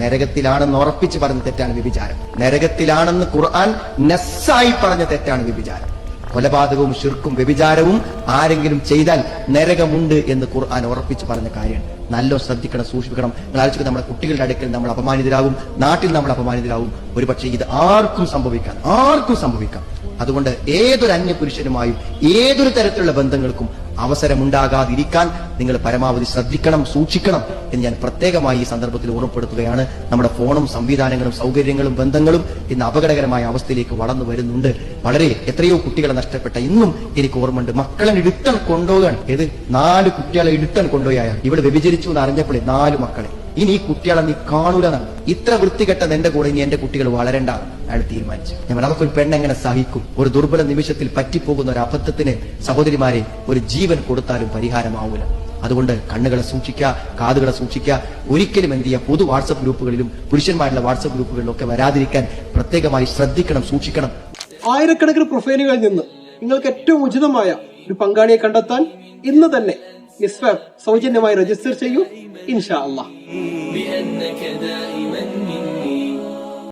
നരകത്തിലാണെന്ന് ഉറപ്പിച്ച് പറഞ്ഞ തെറ്റാണ് വ്യഭിചാരം. നരകത്തിലാണെന്ന് ഖുർആൻ നസ്സായി പറഞ്ഞ തെറ്റാണ് വ്യഭിചാരം. കൊലപാതകവും ശിർക്കും വ്യഭിചാരവും ആരെങ്കിലും ചെയ്താൽ നരകമുണ്ട് എന്ന് ഖുർആൻ ഉറപ്പിച്ച് പറഞ്ഞ കാര്യം. നല്ല ശ്രദ്ധിക്കണം സൂക്ഷിക്കണം. നിങ്ങൾ നമ്മുടെ കുട്ടികളുടെ അടുക്കൽ നമ്മൾ അപമാനിതരാകും നാട്ടിൽ നമ്മൾ അപമാനിതരാകും. ഒരുപക്ഷെ ഇത് ആർക്കും സംഭവിക്കാം ആർക്കും സംഭവിക്കാം. അതുകൊണ്ട് ഏതൊരു അന്യ പുരുഷനുമായും ഏതൊരു തരത്തിലുള്ള ബന്ധങ്ങൾക്കും അവസരമുണ്ടാകാതിരിക്കാൻ നിങ്ങൾ പരമാവധി ശ്രദ്ധിക്കണം സൂക്ഷിക്കണം എന്ന് ഞാൻ പ്രത്യേകമായി ഈ സന്ദർഭത്തിൽ ഓർമ്മപ്പെടുത്തുകയാണ്. നമ്മുടെ ഫോണും സംവിധാനങ്ങളും സൗകര്യങ്ങളും ബന്ധങ്ങളും ഇന്ന് അപകടകരമായ അവസ്ഥയിലേക്ക് വളർന്നു വരുന്നുണ്ട്. വളരെ എത്രയോ കുട്ടികളെ നഷ്ടപ്പെട്ട ഇന്നും എനിക്ക് ഓർമ്മയുണ്ട്. മക്കളെ ഇടുത്തൻ കൊണ്ടുപോകാൻ ഏത് നാല് കുട്ടികളെ ഇടുത്തൻ അയാൾ ഇവിടെ വ്യഭിചരിച്ചു എന്ന് അറിഞ്ഞപ്പോഴേ നാല് മക്കളെ. ഇനി ഈ കുട്ടികളെ നീ കാണൂലെന്നാണ് ഇത്ര വൃത്തികെട്ടത് എന്റെ കൂടെ ഇനി എന്റെ കുട്ടികൾ വളരണ്ട അയാൾ തീരുമാനിച്ചു ഞാൻ അതൊക്കെ ഒരു പെണ്ണെങ്ങനെ സഹിക്കും. ഒരു ദുർബല നിമിഷത്തിൽ പറ്റിപ്പോകുന്ന ഒരു അബദ്ധത്തിന് സഹോദരിമാരെ ഒരു ജീവൻ കൊടുത്താലും പരിഹാരമാവൂല. അതുകൊണ്ട് കണ്ണുകളെ സൂക്ഷിക്കുക കാതുകളെ സൂക്ഷിക്കുക. ഒരിക്കലും എന്ത് ചെയ്യുക പൊതു വാട്സപ്പ് ഗ്രൂപ്പുകളിലും പുരുഷന്മാരുടെ വാട്സപ്പ് ഗ്രൂപ്പുകളിലും ഒക്കെ വരാതിരിക്കാൻ പ്രത്യേകമായി ശ്രദ്ധിക്കണം സൂക്ഷിക്കണം. ആയിരക്കണക്കിന് പ്രൊഫൈലുകളിൽ നിന്ന് നിങ്ങൾക്ക് ഏറ്റവും ഉചിതമായ ഒരു പങ്കാളിയെ കണ്ടെത്താൻ ഇന്ന് തന്നെ സൗജന്യമായി രജിസ്റ്റർ ചെയ്യൂ ഇൻഷാ അള്ളാഹ്.